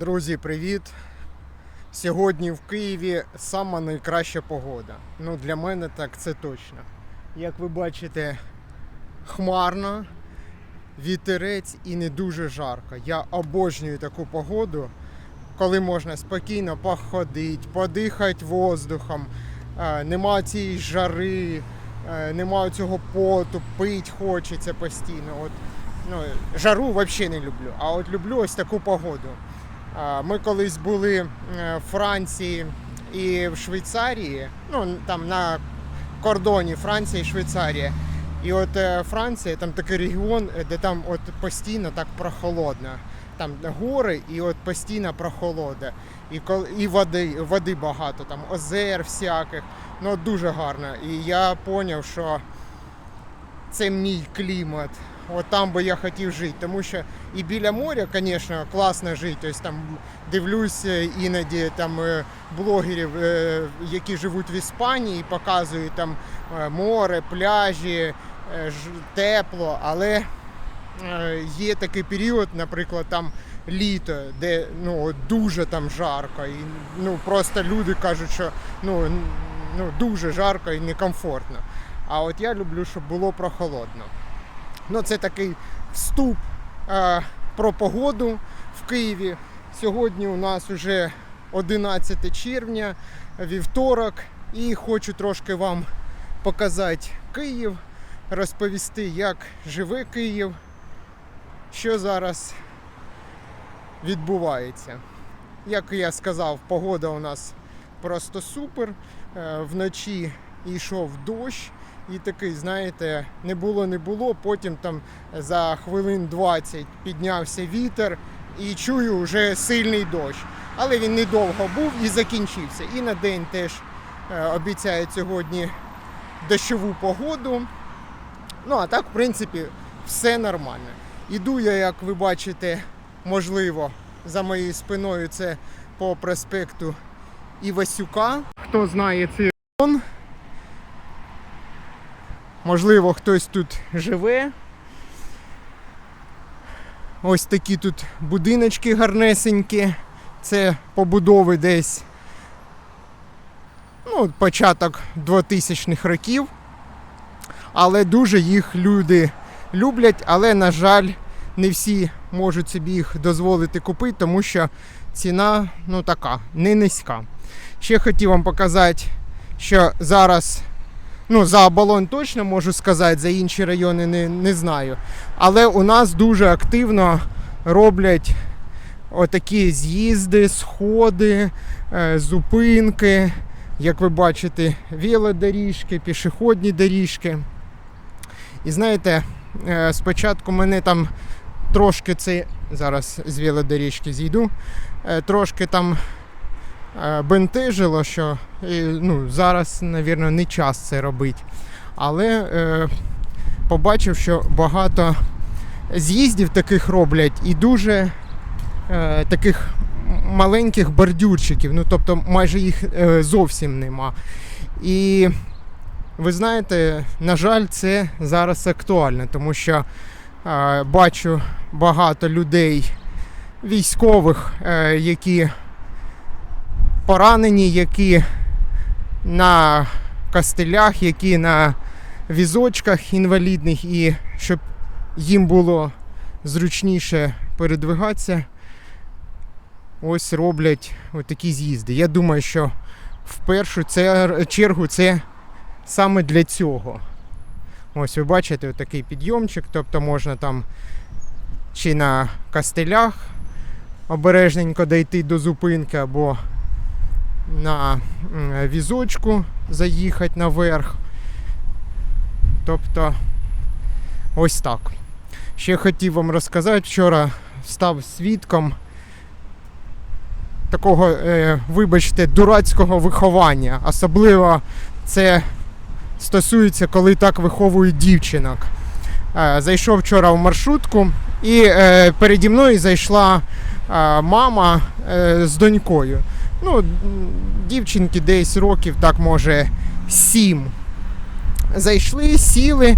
Друзі, привіт! Сьогодні в Києві сама найкраща погода. Ну, для мене так це точно. Як ви бачите, хмарно, вітерець і не дуже жарко. Я обожнюю таку погоду, коли можна спокійно походити, подихати воздухом, е, нема цієї жари, е, нема цього поту, пить хочеться постійно. От, ну, жару взагалі не люблю, а от люблю ось таку погоду. Ми колись були е, в Франції і в Швейцарії, ну там на кордоні Франція і Швейцарія. І от е, Франція, там такий регіон, е, де там от постійно так прохолодно. Там гори і от постійно прохолода. І, і води, води багато, там озер всяких. Ну дуже гарно. І я зрозумів, що це мій клімат. От там би я хотів жити, тому що і біля моря, звісно, класно жити. Тобто там дивлюсь е, іноді там е, блогерів, е, які живуть в Іспанії, і показують там е, море, пляжі, е, тепло, але е, є такий період, наприклад, там літо, де ну дуже там жарко, і ну просто люди кажуть, що ну, ну дуже жарко і некомфортно. А от я люблю, щоб було прохолодно. Ну, це такий вступ е, про погоду в Києві. Сьогодні у нас вже 11 червня, вівторок, і хочу трошки вам показати Київ, розповісти, як живе Київ, що зараз відбувається. Як я сказав, погода у нас просто супер. Е, Вночі йшов дощ. І такий, знаєте, не було, не було. Потім там за хвилин 20 піднявся вітер і чую вже сильний дощ. Але він недовго був і закінчився. І на день теж е, обіцяють сьогодні дощову погоду. Ну а так, в принципі, все нормально. Іду я, як ви бачите, можливо, за моєю спиною це по проспекту Івасюка. Хто знає цей район, Можливо, хтось тут живе. Ось такі тут будиночки гарнесенькі. Це побудови десь ну, початок 2000-х років. Але дуже їх люди люблять, але, на жаль, не всі можуть собі їх дозволити купити, тому що ціна ну, така, не низька. Ще хотів вам показати, що зараз Ну, за оболонь точно можу сказати, за інші райони не, не знаю. Але у нас дуже активно роблять отакі з'їзди, сходи, е, зупинки. Як ви бачите, велодоріжки, пішохідні доріжки. І знаєте, е, спочатку мене там трошки це. Зараз з велодоріжки зійду. е, Трошки там бентежило, що е, ну, зараз, мабуть, не час це робити. Але е, побачив, що багато з'їздів таких роблять і дуже е, таких маленьких бордюрчиків, ну тобто майже їх е, зовсім нема. І ви знаєте, на жаль, це зараз актуально, тому що е, бачу багато людей, військових, е, які поранені, які на костелях, які на візочках інвалідних, і щоб їм було зручніше передвигатися, ось роблять такі з'їзди. Я думаю, що в першу чергу це саме для цього. Ось ви бачите такий підйомчик, тобто можна там чи на костелях обережненько дійти до зупинки, або на візочку заїхати наверх. Тобто ось так. Ще хотів вам розказати, вчора став свідком такого, е, вибачте, дурацького виховання. Особливо це стосується, коли так виховують дівчинок. Е, зайшов вчора в маршрутку, і е, переді мною зайшла е, мама е, з донькою. Ну, дівчинки десь років, так може, сім. Зайшли, сіли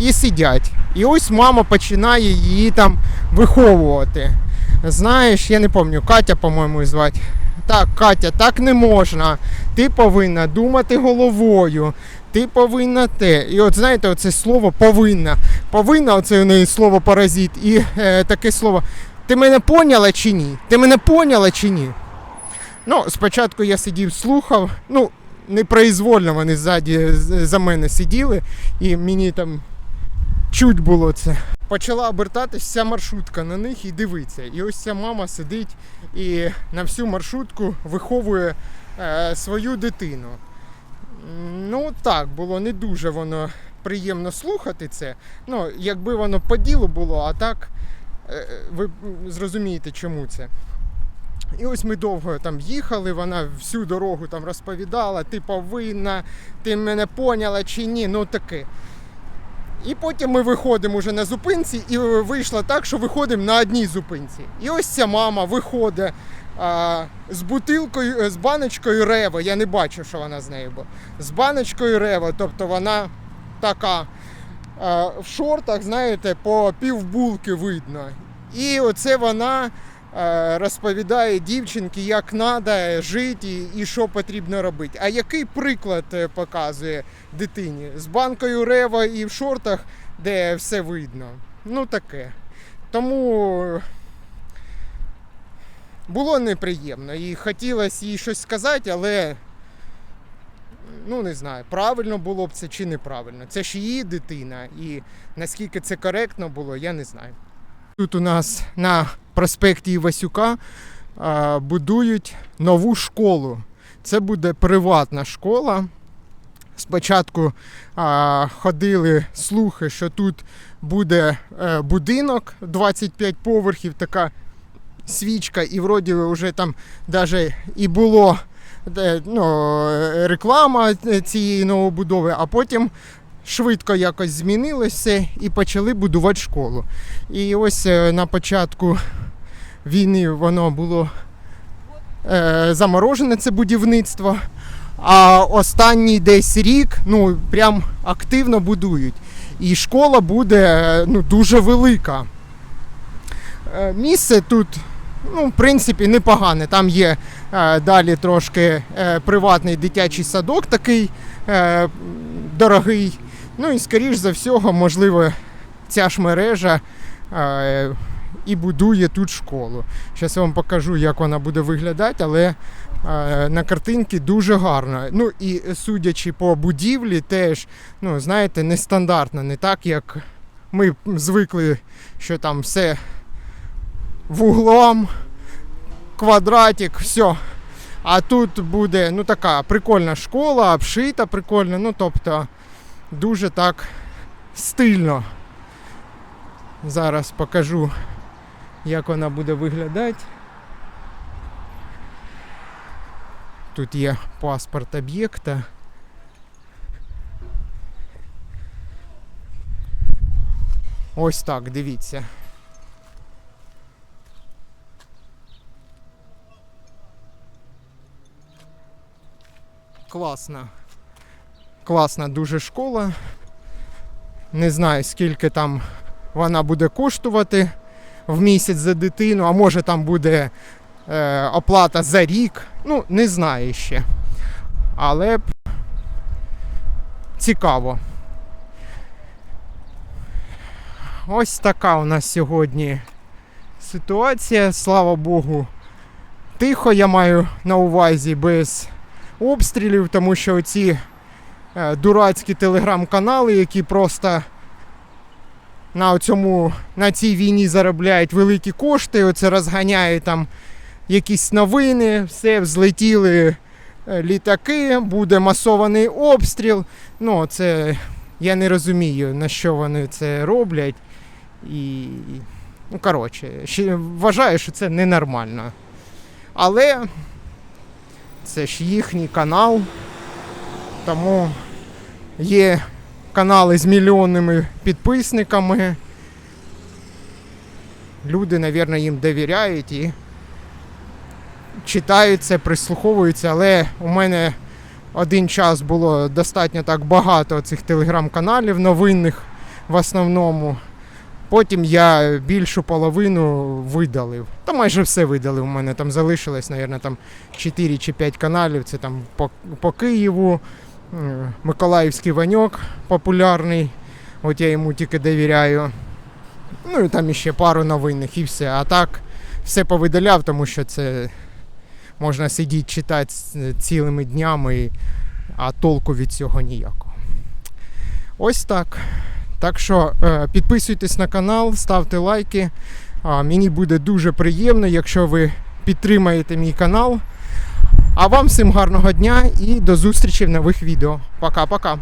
і сидять. І ось мама починає її там виховувати. знаєш, я не пам'ятаю, Катя, по-моєму, звати. Так, Катя, так не можна. Ти повинна думати головою. Ти повинна те. І от знаєте, оце слово повинна. Повинна, оце у неї слово паразит. І е, таке слово. Ти мене поняла чи ні? Ти мене поняла чи ні? Ну, спочатку я сидів, слухав. Ну, непроизвольно вони ззаді за мене сиділи, і мені там чуть було це. Почала обертатись вся маршрутка на них і дивиться. І ось ця мама сидить і на всю маршрутку виховує е, свою дитину. Ну так, було не дуже воно приємно слухати це. Ну, якби воно по ділу було, а так е, ви зрозумієте, чому це. І ось ми довго там їхали, вона всю дорогу там розповідала, ти повинна, ти мене поняла чи ні, ну таке. І потім ми виходимо вже на зупинці, і вийшло так, що виходимо на одній зупинці. І ось ця мама виходить а, з бутилкою, е, з баночкою рева. Я не бачу, що вона з нею була. З баночкою рева, тобто вона така а, в шортах, знаєте, по півбулки видно. І оце вона е, розповідає дівчинки, як треба жити і, що потрібно робити. А який приклад е, показує дитині? З банкою рева і в шортах, де все видно. Ну таке. Тому було неприємно і хотілося їй щось сказати, але ну не знаю, правильно було б це чи неправильно. Це ж її дитина, і наскільки це коректно було, я не знаю. Тут у нас на проспекті Івасюка будують нову школу. Це буде приватна школа. Спочатку а, ходили слухи, що тут буде е, будинок 25 поверхів, така свічка, і вроді вже там навіть і було е, ну, реклама цієї новобудови, а потім швидко якось змінилося і почали будувати школу. І ось е, на початку війни воно було е, заморожене це будівництво. А останній десь рік ну, прям активно будують. І школа буде е, ну, дуже велика. Місце тут, ну, в принципі, непогане. Там є е, далі трошки е, приватний дитячий садок такий е, дорогий. Ну і скоріш за всього, можливо, ця ж мережа е, і будує тут школу. Зараз я вам покажу, як вона буде виглядати, але е, на картинці дуже гарно. Ну і судячи по будівлі, теж, ну, знаєте, нестандартно, не так, як ми звикли, що там все вуглом, квадратик, все. А тут буде ну, така прикольна школа, обшита прикольно, ну тобто дуже так стильно. Зараз покажу, як вона буде виглядати. Тут є паспорт об'єкта. Ось так, дивіться. Класна. Класна дуже школа. Не знаю, скільки там вона буде коштувати в місяць за дитину, а може там буде е, оплата за рік. Ну, не знаю ще. Але цікаво. Ось така у нас сьогодні ситуація. Слава Богу, тихо я маю на увазі без обстрілів, тому що ці е, дурацькі телеграм-канали, які просто на цьому на цій війні заробляють великі кошти, оце розганяють там якісь новини, все взлетіли е, літаки, буде масований обстріл. Ну, це я не розумію, на що вони це роблять. І, ну, коротше, ще вважаю, що це ненормально. Але це ж їхній канал, тому є канали з мільйонними підписниками. Люди, мабуть, їм довіряють і читають це, прислуховуються, але у мене один час було достатньо так багато цих телеграм-каналів новинних в основному. Потім я більшу половину видалив. Та майже все видалив. У мене там залишилось, мабуть, там 4 чи 5 каналів. Це там по, по Києву, Миколаївський Ваньок популярний. От я йому тільки довіряю. Ну і там іще пару новинних і все. А так все повидаляв, тому що це можна сидіти читати цілими днями, а толку від цього ніякого. Ось так. Так що е, підписуйтесь на канал, ставте лайки. Мені буде дуже приємно, якщо ви підтримаєте мій канал. А вам всім гарного дня і до зустрічі в нових відео. Пока-пока.